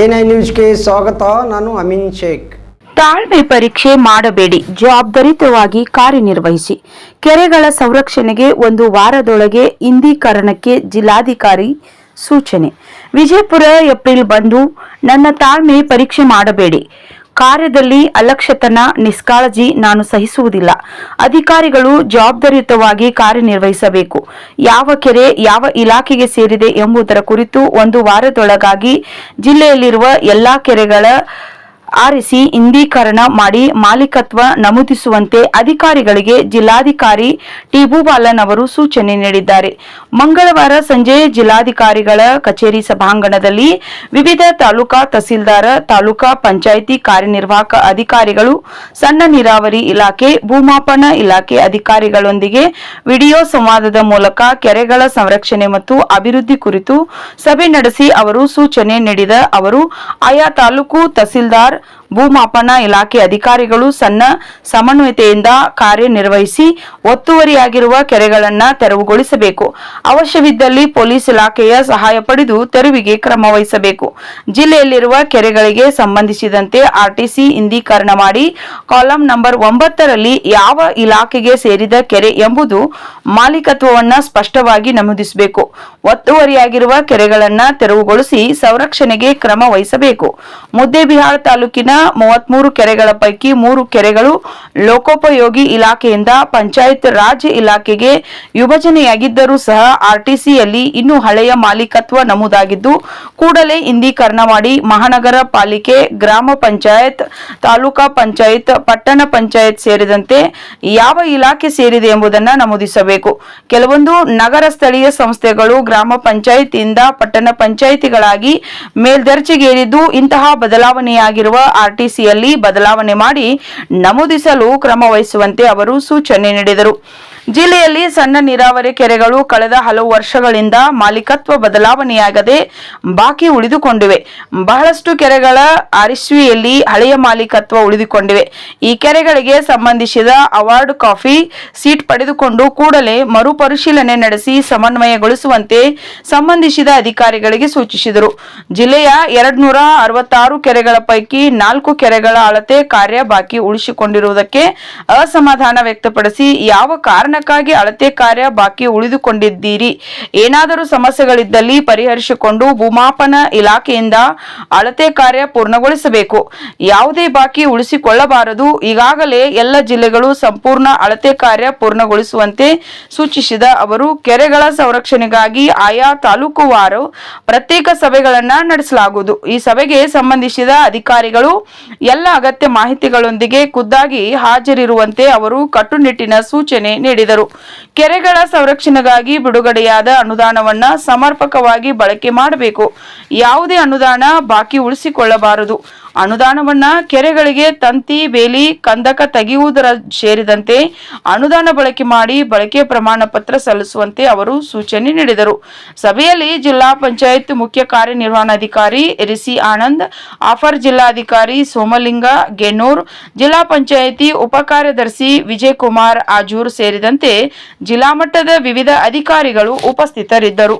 NI ನ್ಯೂಸ್ಗೆ ಸ್ವಾಗತ, ನಾನು ಅಮಿನ್ ಶೇಖ್. ತಾಳ್ಮೆ ಪರೀಕ್ಷೆ ಮಾಡಬೇಡಿ ಜವಾಬ್ದಾರಿತವಾಗಿ ಕಾರ್ಯನಿರ್ವಹಿಸಿ. ಕೆರೆಗಳ ಸಂರಕ್ಷಣೆಗೆ ಒಂದು ವಾರದೊಳಗೆ ಇಂದೀಕರಣಕ್ಕೆ ಜಿಲ್ಲಾಧಿಕಾರಿ ಸೂಚನೆ. ವಿಜಯಪುರ, ಏಪ್ರಿಲ್ ಬಂದು ನನ್ನ ತಾಳ್ಮೆ ಪರೀಕ್ಷೆ ಮಾಡಬೇಡಿ. ಕಾರ್ಯದಲ್ಲಿ ಅಲಕ್ಷ್ಯತನ ನಿಷ್ಕಾಳಜಿ ನಾನು ಸಹಿಸುವುದಿಲ್ಲ. ಅಧಿಕಾರಿಗಳು ಜವಾಬ್ದಾರಿಯುತವಾಗಿ ಕಾರ್ಯನಿರ್ವಹಿಸಬೇಕು. ಯಾವ ಕೆರೆ, ಯಾವ ಇಲಾಖೆಗೆ ಸೇರಿದೆ ಎಂಬುದರ ಕುರಿತು ಒಂದು ವಾರದೊಳಗಾಗಿ ಜಿಲ್ಲೆಯಲ್ಲಿರುವ ಎಲ್ಲಾ ಕೆರೆಗಳ ಆರಿಸಿ ಇಂದೀಕರಣ ಮಾಡಿ ಮಾಲೀಕತ್ವ ನಮೂದಿಸುವಂತೆ ಅಧಿಕಾರಿಗಳಿಗೆ ಜಿಲ್ಲಾಧಿಕಾರಿ ಟಿ ಭೂಬಾಲನ್ ಅವರು ಸೂಚನೆ ನೀಡಿದ್ದಾರೆ. ಮಂಗಳವಾರ ಸಂಜೆ ಜಿಲ್ಲಾಧಿಕಾರಿಗಳ ಕಚೇರಿ ಸಭಾಂಗಣದಲ್ಲಿ ವಿವಿಧ ತಾಲೂಕಾ ತಹಸೀಲ್ದಾರ, ತಾಲೂಕಾ ಪಂಚಾಯಿತಿ ಕಾರ್ಯನಿರ್ವಾಹಕ ಅಧಿಕಾರಿಗಳು, ಸಣ್ಣ ನೀರಾವರಿ ಇಲಾಖೆ, ಭೂಮಾಪನ ಇಲಾಖೆ ಅಧಿಕಾರಿಗಳೊಂದಿಗೆ ವಿಡಿಯೋ ಸಂವಾದದ ಮೂಲಕ ಕೆರೆಗಳ ಸಂರಕ್ಷಣೆ ಮತ್ತು ಅಭಿವೃದ್ಧಿ ಕುರಿತು ಸಭೆ ನಡೆಸಿ ಅವರು ಸೂಚನೆ ನೀಡಿದ ಅವರು, ಆಯಾ ತಾಲೂಕು ತಹಸೀಲ್ದಾರ್ ಭೂಮಾಪನ ಇಲಾಖೆ ಅಧಿಕಾರಿಗಳು ಸಣ್ಣ ಸಮನ್ವಯತೆಯಿಂದ ಕಾರ್ಯನಿರ್ವಹಿಸಿ ಒತ್ತುವರಿಯಾಗಿರುವ ಕೆರೆಗಳನ್ನ ತೆರವುಗೊಳಿಸಬೇಕು. ಅವಶ್ಯವಿದ್ದಲ್ಲಿ ಪೊಲೀಸ್ ಇಲಾಖೆಯ ಸಹಾಯ ಪಡೆದು ತೆರವಿಗೆ ಕ್ರಮ ವಹಿಸಬೇಕು. ಜಿಲ್ಲೆಯಲ್ಲಿರುವ ಕೆರೆಗಳಿಗೆ ಸಂಬಂಧಿಸಿದಂತೆ ಆರ್ಟಿಸಿ ಇಂದೀಕರಣ ಮಾಡಿ, ಕಾಲಂ ನಂಬರ್ ಒಂಬತ್ತರಲ್ಲಿ ಯಾವ ಇಲಾಖೆಗೆ ಸೇರಿದ ಕೆರೆ ಎಂಬುದು ಮಾಲೀಕತ್ವವನ್ನು ಸ್ಪಷ್ಟವಾಗಿ ನಮೂದಿಸಬೇಕು. ಒತ್ತುವರಿಯಾಗಿರುವ ಕೆರೆಗಳನ್ನು ತೆರವುಗೊಳಿಸಿ ಸಂರಕ್ಷಣೆಗೆ ಕ್ರಮ ವಹಿಸಬೇಕು. ಮುದ್ದೇಬಿಹಾಳ ತಾಲೂಕಿನ ಮೂವತ್ಮೂರು ಕೆರೆಗಳ ಪೈಕಿ ಮೂರು ಕೆರೆಗಳು ಲೋಕೋಪಯೋಗಿ ಇಲಾಖೆಯಿಂದ ಪಂಚಾಯತ್ ರಾಜ್ ಇಲಾಖೆಗೆ ವಿಭಜನೆಯಾಗಿದ್ದರೂ ಸಹ ಆರ್ಟಿಸಿಯಲ್ಲಿ ಇನ್ನೂ ಹಳೆಯ ಮಾಲೀಕತ್ವ ನಮೂದಾಗಿದ್ದು, ಕೂಡಲೇ ಇಂದೀಕರಣ ಮಾಡಿ ಮಹಾನಗರ ಪಾಲಿಕೆ, ಗ್ರಾಮ ಪಂಚಾಯತ್, ತಾಲೂಕಾ ಪಂಚಾಯತ್, ಪಟ್ಟಣ ಪಂಚಾಯತ್ ಸೇರಿದಂತೆ ಯಾವ ಇಲಾಖೆ ಸೇರಿದೆ ಎಂಬುದನ್ನು ನಮೂದಿಸಬೇಕು. ಕೆಲವೊಂದು ನಗರ ಸ್ಥಳೀಯ ಸಂಸ್ಥೆಗಳು ಗ್ರಾಮ ಪಂಚಾಯತ್ ಇಂದ ಪಟ್ಟಣ ಪಂಚಾಯಿತಿಗಳಾಗಿ ಮೇಲ್ದರ್ಜೆಗೇರಿದ್ದು ಇಂತಹ ಬದಲಾವಣೆಯಾಗಿರುವ ಆರ್ಟಿಸಿಯಲ್ಲಿ ಬದಲಾವಣೆ ಮಾಡಿ ನಮೂದಿಸಲು ಕ್ರಮ ವಹಿಸುವಂತೆ ಅವರು ಸೂಚನೆ ನೀಡಿದರು. ಜಿಲ್ಲೆಯಲ್ಲಿ ಸಣ್ಣ ನೀರಾವರಿ ಕೆರೆಗಳು ಕಳೆದ ಹಲವು ವರ್ಷಗಳಿಂದ ಮಾಲೀಕತ್ವ ಬದಲಾವಣೆಯಾಗದೆ ಬಾಕಿ ಉಳಿದುಕೊಂಡಿವೆ. ಬಹಳಷ್ಟು ಕೆರೆಗಳ ಅರಿಸುವಿಯಲ್ಲಿ ಹಳೆಯ ಮಾಲೀಕತ್ವ ಉಳಿದುಕೊಂಡಿವೆ. ಈ ಕೆರೆಗಳಿಗೆ ಸಂಬಂಧಿಸಿದ ಅವಾರ್ಡ್ ಕಾಫಿ ಸೀಟ್ ಪಡೆದುಕೊಂಡು ಕೂಡಲೇ ಮರುಪರಿಶೀಲನೆ ನಡೆಸಿ ಸಮನ್ವಯಗೊಳಿಸುವಂತೆ ಸಂಬಂಧಿಸಿದ ಅಧಿಕಾರಿಗಳಿಗೆ ಸೂಚಿಸಿದರು. ಜಿಲ್ಲೆಯ ಎರಡ್ನೂರ ಅರವತ್ತಾರು ಕೆರೆಗಳ ಪೈಕಿ ನಾಲ್ಕು ಕೆರೆಗಳ ಅಳತೆ ಕಾರ್ಯ ಬಾಕಿ ಉಳಿಸಿಕೊಂಡಿರುವುದಕ್ಕೆ ಅಸಮಾಧಾನ ವ್ಯಕ್ತಪಡಿಸಿ, ಯಾವ ಕಾರಣಕ್ಕಾಗಿ ಅಳತೆ ಕಾರ್ಯ ಬಾಕಿ ಉಳಿದುಕೊಂಡಿದ್ದೀರಿ? ಏನಾದರೂ ಸಮಸ್ಯೆಗಳಿದ್ದಲ್ಲಿ ಪರಿಹರಿಸಿಕೊಂಡು ಭೂಮಾಪನ ಇಲಾಖೆಯಿಂದ ಅಳತೆ ಕಾರ್ಯ ಪೂರ್ಣಗೊಳಿಸಬೇಕು. ಯಾವುದೇ ಬಾಕಿ ಉಳಿಸಿಕೊಳ್ಳಬಾರದು. ಈಗಾಗಲೇ ಎಲ್ಲ ಜಿಲ್ಲೆಗಳು ಸಂಪೂರ್ಣ ಅಳತೆ ಕಾರ್ಯ ಪೂರ್ಣಗೊಳಿಸುವಂತೆ ಸೂಚಿಸಿದ ಅವರು, ಕೆರೆಗಳ ಸಂರಕ್ಷಣೆಗಾಗಿ ಆಯಾ ತಾಲೂಕುವಾರು ಪ್ರತ್ಯೇಕ ಸಭೆಗಳನ್ನ ನಡೆಸಲಾಗುವುದು. ಈ ಸಭೆಗೆ ಸಂಬಂಧಿಸಿದ ಅಧಿಕಾರಿಗಳು ಎಲ್ಲ ಅಗತ್ಯ ಮಾಹಿತಿಗಳೊಂದಿಗೆ ಖುದ್ದಾಗಿ ಹಾಜರಿರುವಂತೆ ಅವರು ಕಟ್ಟುನಿಟ್ಟಿನ ಸೂಚನೆ ನೀಡಿದರು. ಕೆರೆಗಳ ಸಂರಕ್ಷಣೆಗಾಗಿ ಬಿಡುಗಡೆಯಾದ ಅನುದಾನವನ್ನ ಸಮರ್ಪಕವಾಗಿ ಬಳಕೆ ಮಾಡಬೇಕು. ಯಾವುದೇ ಅನುದಾನ ಬಾಕಿ ಉಳಿಸಿಕೊಳ್ಳಬಾರದು. ಅನುದಾನವನ್ನ ಕೆರೆಗಳಿಗೆ ತಂತಿ, ಬೇಲಿ, ಕಂದಕ ತೆಗೆಯುವುದರ ಸೇರಿದಂತೆ ಅನುದಾನ ಬಳಕೆ ಮಾಡಿ ಬಳಕೆ ಪ್ರಮಾಣ ಪತ್ರ ಸಲ್ಲಿಸುವಂತೆ ಅವರು ಸೂಚನೆ ನೀಡಿದರು. ಸಭೆಯಲ್ಲಿ ಜಿಲ್ಲಾ ಪಂಚಾಯತ್ ಮುಖ್ಯ ಕಾರ್ಯನಿರ್ವಹಣಾಧಿಕಾರಿ ರಿಸಿ ಆನಂದ್, ಆಫರ್ ಜಿಲ್ಲಾಧಿಕಾರಿ ಸೋಮಲಿಂಗ ಗೆನ್ನೂರ್ ಜಿಲ್ಲಾ ಪಂಚಾಯಿತಿ ವಿಜಯ್ ಕುಮಾರ್ ಆಜೂರ್ ಸೇರಿದಂತೆ ಜಿಲ್ಲಾ ಮಟ್ಟದ ವಿವಿಧ ಅಧಿಕಾರಿಗಳು ಉಪಸ್ಥಿತರಿದ್ದರು.